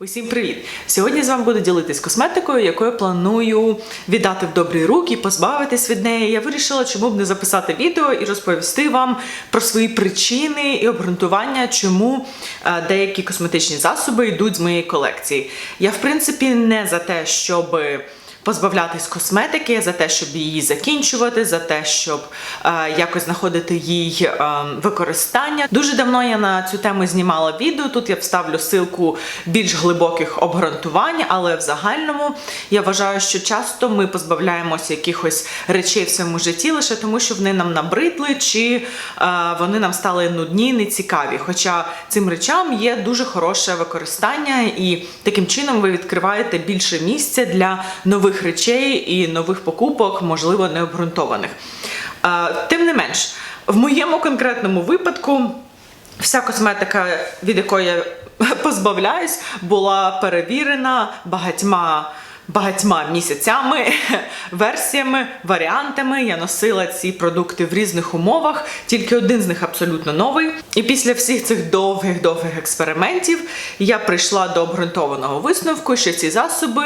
Усім привіт! Сьогодні з вами буду ділитись косметикою, якою планую віддати в добрі руки, позбавитись від неї. Я вирішила, чому б не записати відео і розповісти вам про свої причини і обґрунтування, чому е, деякі косметичні засоби йдуть з моєї колекції. Я, в принципі, не за те, щоб позбавлятись косметики, за те, щоб її закінчувати, за те, щоб е, якось знаходити їй е, використання. Дуже давно я на цю тему знімала відео. Тут я вставлю ссылку більш глибоких обґрунтувань, але в загальному я вважаю, що часто ми позбавляємося якихось речей в своєму житті лише тому, що вони нам набридли, чи е, вони нам стали нудні, нецікаві. Хоча цим речам є дуже хороше використання, і таким чином ви відкриваєте більше місця для нових речей і нових покупок, можливо, необґрунтованих. Тим не менш, в моєму конкретному випадку вся косметика, від якої я позбавляюсь, була перевірена багатьма. Багатьма місяцями, версіями, варіантами я носила ці продукти в різних умовах, тільки один з них абсолютно новий. І після всіх цих довгих-довгих експериментів я прийшла до обґрунтованого висновку, що ці засоби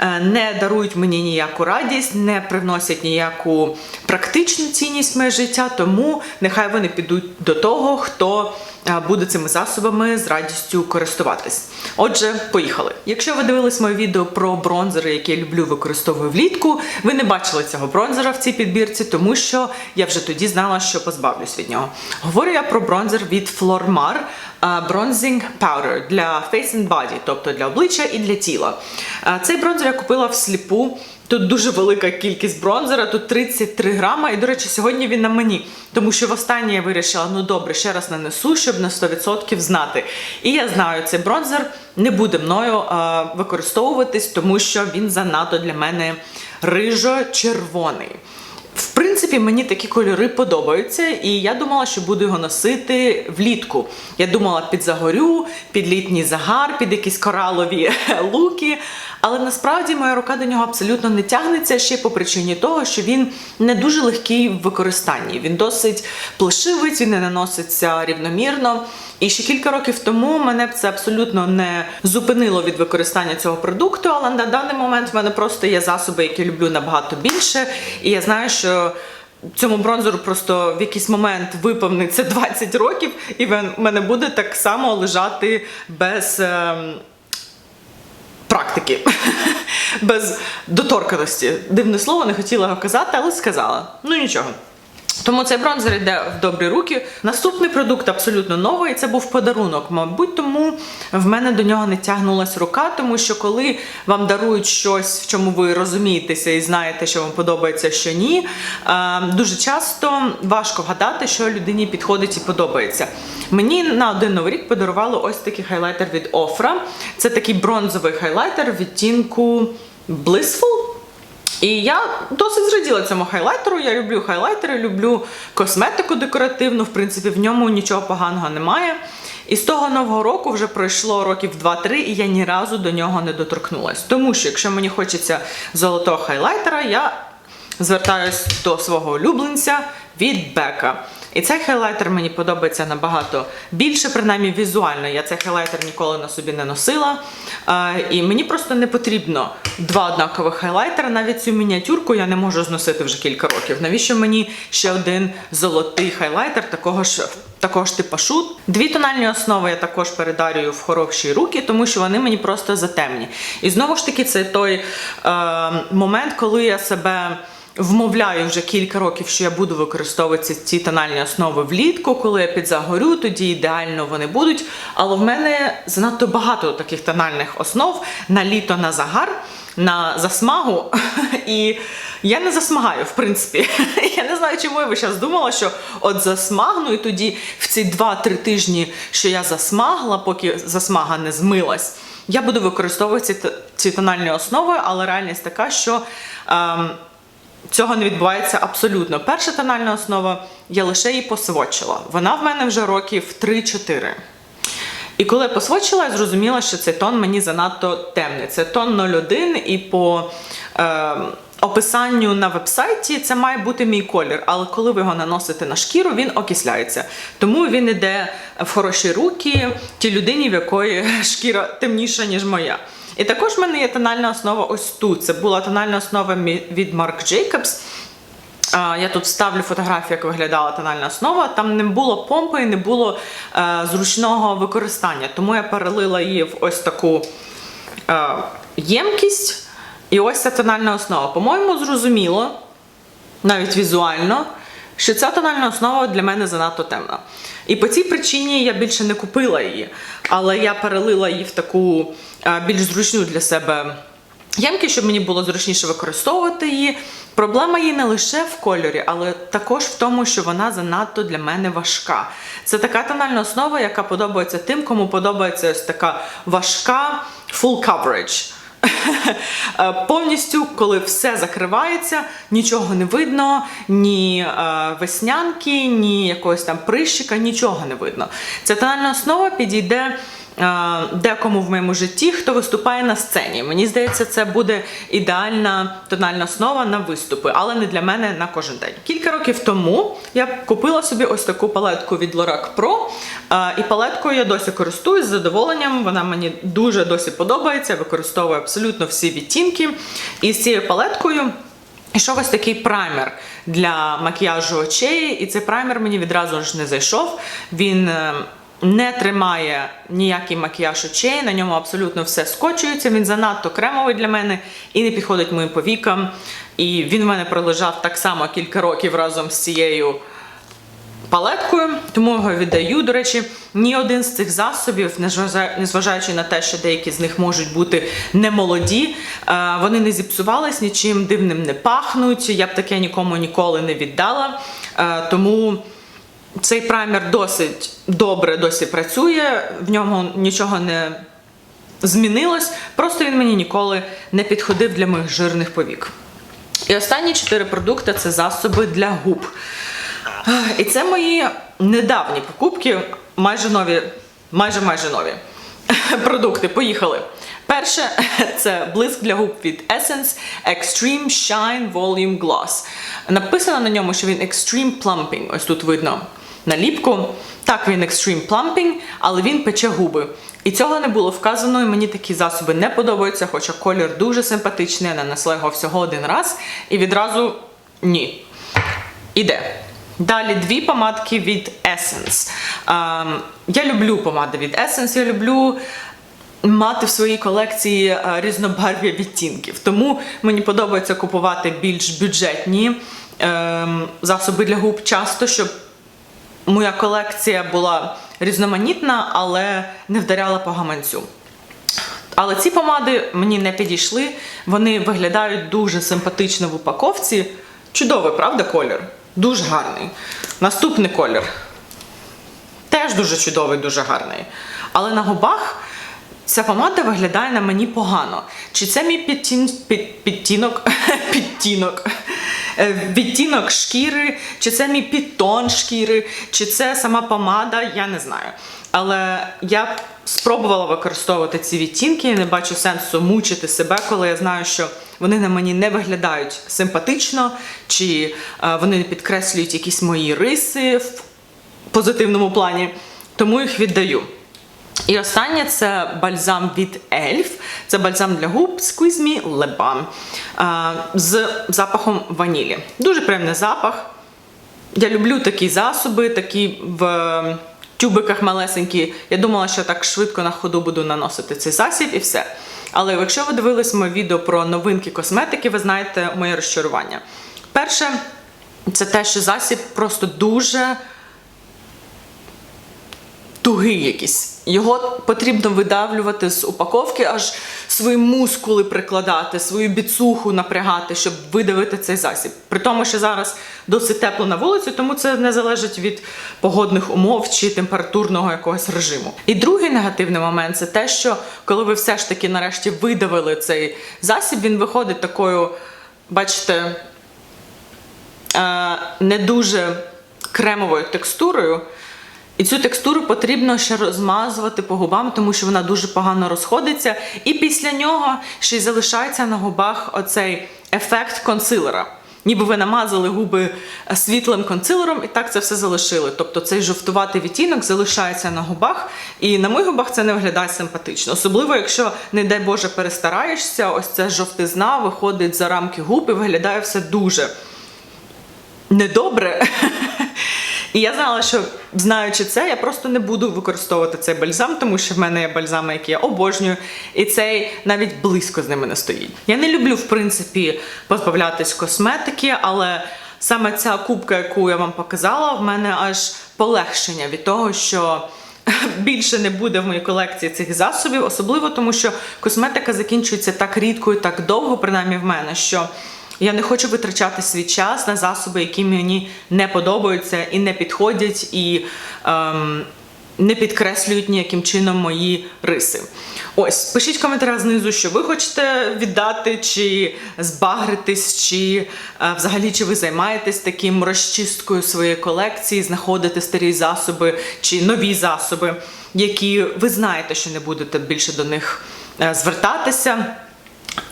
е, не дарують мені ніяку радість, не привносять ніяку практичну цінність в моє життя, тому нехай вони підуть до того, хто буде цими засобами з радістю користуватись. Отже, поїхали. Якщо ви дивились моє відео про бронзери, які я люблю використовую влітку, ви не бачили цього бронзера в цій підбірці, тому що я вже тоді знала, що позбавлюсь від нього. Говорю я про бронзер від Flormar е, Bronzing Powder для Face and Body, тобто для обличчя і для тіла. Е, Цей бронзер я купила всліпу. Тут дуже велика кількість бронзера, тут 33 грама. І, до речі, сьогодні він на мені. Тому що востаннє я вирішила, ну добре, ще раз нанесу, щоб на 100% знати. І я знаю, цей бронзер не буде мною е, використовуватись, тому що він занадто для мене рижо-червоний. В принципі, мені такі кольори подобаються, і я думала, що буду його носити влітку. Я думала під загорю, під літній загар, під якісь коралові луки. Але насправді моя рука до нього абсолютно не тягнеться ще по причині того, що він не дуже легкий в використанні. Він досить плешивий, він не наноситься рівномірно. І ще кілька років тому мене б це абсолютно не зупинило від використання цього продукту, але на даний момент в мене просто є засоби, які люблю набагато більше. І я знаю, що цьому бронзеру просто в якийсь момент виповниться 20 років, і в мене буде так само лежати без. ем, практики, без доторканості. Дивне слово, не хотіла його казати, але сказала. Ну нічого. Тому цей бронзер йде в добрі руки. Наступний продукт абсолютно новий. Це був подарунок. Мабуть, тому в мене до нього не тягнулась рука, тому що коли вам дарують щось, в чому ви розумієтеся і знаєте, що вам подобається, що ні, е, дуже часто важко вгадати, що людині підходить і подобається. Мені на один новий рік подарували ось такий хайлайтер від Ofra. Це такий бронзовий хайлайтер відтінку Blissful. І я досить зраділа цьому хайлайтеру. Я люблю хайлайтери, люблю косметику декоративну. В принципі, в ньому нічого поганого немає. І з того нового року вже пройшло років 2-3, і я ні разу до нього не доторкнулася. Тому що, якщо мені хочеться золотого хайлайтера, я звертаюсь до свого улюбленця від Бека. І цей хайлайтер мені подобається набагато більше, принаймні візуально. Я цей хайлайтер ніколи на собі не носила. Е, і мені просто не потрібно два однакових хайлайтера. Навіть цю мініатюрку я не можу зносити вже кілька років. Навіщо мені ще один золотий хайлайтер такого ж такого ж типажу? Дві тональні основи я також передарюю в хороші руки, тому що вони мені просто затемні. І знову ж таки, це той е, момент, коли я себе. Вмовляю вже кілька років, що я буду використовувати ці тональні основи влітку, коли я підзагорю, тоді ідеально вони будуть. Але в мене занадто багато таких тональних основ на літо на загар, на засмагу. І я не засмагаю, в принципі. Я не знаю, чому я би зараз думала, що от засмагну, і тоді в ці 2-3 тижні, що я засмагла, поки засмага не змилась. Я буду використовувати ці, тональні основи, але реальність така, що. Ем, Цього не відбувається абсолютно. Перша тональна основа, я лише її посвочила. Вона в мене вже років 3-4. І коли я посвочила, я зрозуміла, що цей тон мені занадто темний. Це тон 01 і по е, описанню на вебсайті це має бути мій колір, але коли ви його наносите на шкіру, він окисляється. Тому він іде в хороші руки тій людині, в якої шкіра темніша, ніж моя. І також в мене є тональна основа ось тут. Це була тональна основа від Marc Jacobs. Я тут вставлю фотографію, як виглядала тональна основа. Там не було помпи, не було е, зручного використання. Тому я перелила її в ось таку е, ємкість. І ось ця тональна основа. По-моєму, зрозуміло, навіть візуально, що ця тональна основа для мене занадто темна. І по цій причині я більше не купила її, але я перелила її в таку е, більш зручну для себе ємкість, щоб мені було зручніше використовувати її. Проблема її не лише в кольорі, але також в тому, що вона занадто для мене важка. Це така тональна основа, яка подобається тим, кому подобається ось така важка full coverage. Е, Повністю, коли все закривається, нічого не видно, ні е, веснянки, ні якогось там прищика, нічого не видно. Ця тональна основа підійде декому в моєму житті, хто виступає на сцені. Мені здається, це буде ідеальна тональна основа на виступи, але не для мене на кожен день. Кілька років тому я купила собі ось таку палетку від Lorac Pro. І палеткою я досі користуюсь з задоволенням. Вона мені дуже досі подобається. Використовую абсолютно всі відтінки. І з цією палеткою Ішов ось такий праймер для макіяжу очей, і цей праймер мені відразу ж не зайшов. Він е, не тримає ніякий макіяж очей, на ньому абсолютно все скочується. Він занадто кремовий для мене і не підходить моїм повікам. І він в мене пролежав так само кілька років разом з цією палеткою, тому його віддаю. До речі, ні один з цих засобів, незважаючи на те, що деякі з них можуть бути немолоді, е, вони не зіпсувались, нічим дивним не пахнуть. Я б таке нікому ніколи не віддала. Е, Тому цей праймер досить добре досі працює, в ньому нічого не змінилось, просто він мені ніколи не підходив для моїх жирних повік. І останні чотири продукти це засоби для губ. І це мої недавні покупки, майже нові, майже майже нові продукти. Поїхали. Перше це блиск для губ від Essence Extreme Shine Volume Gloss. Написано на ньому, що він Extreme Plumping. Ось тут видно наліпку. Так, він Extreme Plumping, але він пече губи. І цього не було вказано, і мені такі засоби не подобаються, хоча колір дуже симпатичний, я нанесла його всього один раз і відразу ні. Іде. Далі дві помадки від Essence. Ем, я люблю помади від Essence, я люблю мати в своїй колекції е, різнобарв'я відтінків. Тому мені подобається купувати більш бюджетні ем, засоби для губ часто, щоб моя колекція була різноманітна, але не вдаряла по гаманцю. Але ці помади мені не підійшли. Вони виглядають дуже симпатично в упаковці. Чудовий, правда, колір? Дуже гарний. Наступний колір. Теж дуже чудовий, дуже гарний. Але на губах ця помада виглядає на мені погано. Чи це мій підтін... під... підтінок? підтінок? Е, Відтінок шкіри, чи це мій підтон шкіри, чи це сама помада, я не знаю. Але я спробувала використовувати ці відтінки, я не бачу сенсу мучити себе, коли я знаю, що вони на мені не виглядають симпатично, чи е, вони не підкреслюють якісь мої риси в позитивному плані, тому їх віддаю. І останнє це бальзам від Elf. Це бальзам для губ Squeeze Me Balm з запахом ванілі. Дуже приємний запах. Я люблю такі засоби, такі в е, тюбиках малесенькі. Я думала, що так швидко на ходу буду наносити цей засіб і все. Але якщо ви дивились моє відео про новинки косметики, ви знаєте моє розчарування. Перше, це те, що засіб просто дуже тугий якийсь. Його потрібно видавлювати з упаковки, аж свої мускули прикладати, свою біцуху напрягати, щоб видавити цей засіб. При тому, що зараз досить тепло на вулиці, тому це не залежить від погодних умов чи температурного якогось режиму. І другий негативний момент це те, що коли ви все ж таки нарешті видавили цей засіб, він виходить такою, бачите, е, не дуже кремовою текстурою. І цю текстуру потрібно ще розмазувати по губам, тому що вона дуже погано розходиться. І після нього ще й залишається на губах оцей ефект консилера. Ніби ви намазали губи е, світлим консилером і так це все залишили. Тобто цей жовтуватий відтінок залишається на губах, і на моїх губах це не виглядає симпатично. Особливо, якщо, не дай Боже, перестараєшся, ось ця жовтизна виходить за рамки губ і виглядає все дуже недобре. І я знала, що знаючи це, я просто не буду використовувати цей бальзам, тому що в мене є бальзами, які я обожнюю, і цей навіть близько з ними не стоїть. Я не люблю, в принципі, позбавлятись косметики, але саме ця кубка, яку я вам показала, в мене аж полегшення від того, що. Більше не буде в моїй колекції цих засобів, особливо тому, що косметика закінчується так рідко і так довго, принаймні в мене, що я не хочу витрачати свій час на засоби, які мені не подобаються і не підходять, і ем, не підкреслюють ніяким чином мої риси. Ось, пишіть в знизу, що ви хочете віддати, чи збагритись, чи е, взагалі чи ви займаєтесь таким розчисткою своєї колекції, знаходите старі засоби чи нові засоби, які ви знаєте, що не будете більше до них е, звертатися.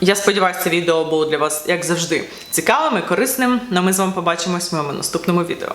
Я сподіваюся, це відео було для вас, як завжди, цікавим і корисним. Ну, ми з вами побачимось в моєму наступному відео.